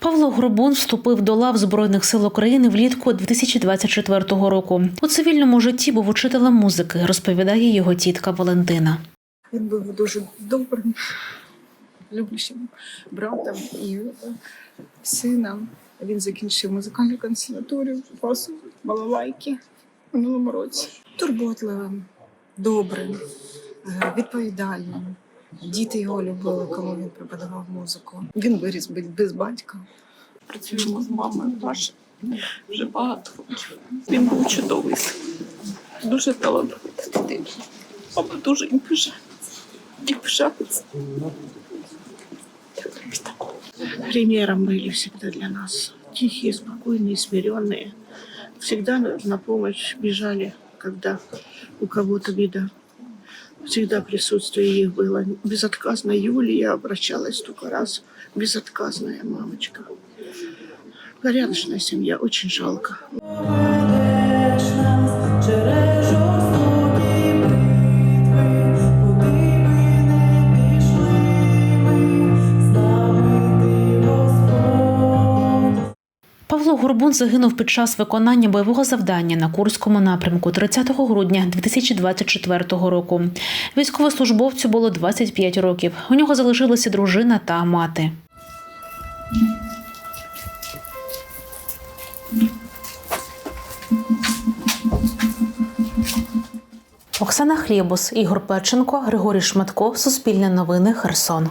Павло Горбун вступив до лав Збройних сил України влітку 2024 року. У цивільному житті був учителем музики, розповідає його тітка Валентина. Він був дуже добрим, люблячим братом і е, сином. Він закінчив музикальну консерваторію класу балалайки в минулому році. Турботливим, добрим, е, відповідальним. Діти його любили, коли він преподавав музику. Він виріс без- без батька. Працюємо з мамою Паші вже багато років. Він був чудовий син. Дуже талановитий дитина. Мама дуже їм пишається. І пишається. примером были всегда для нас. Тихие, спокойные, смиренные. Всегда на, на помощь бежали, когда у кого-то беда. Всегда присутствие их было. Безотказно Юлия обращалась только раз. Безотказная мамочка. Порядочная семья, очень жалко. Павло Горбун загинув під час виконання бойового завдання на Курському напрямку 30 грудня 2024 року. Військовослужбовцю було 25 років. У нього залишилися дружина та мати. Оксана Хлєбус, Ігор Печенко, Григорій Шматко, Суспільне новини, Херсон.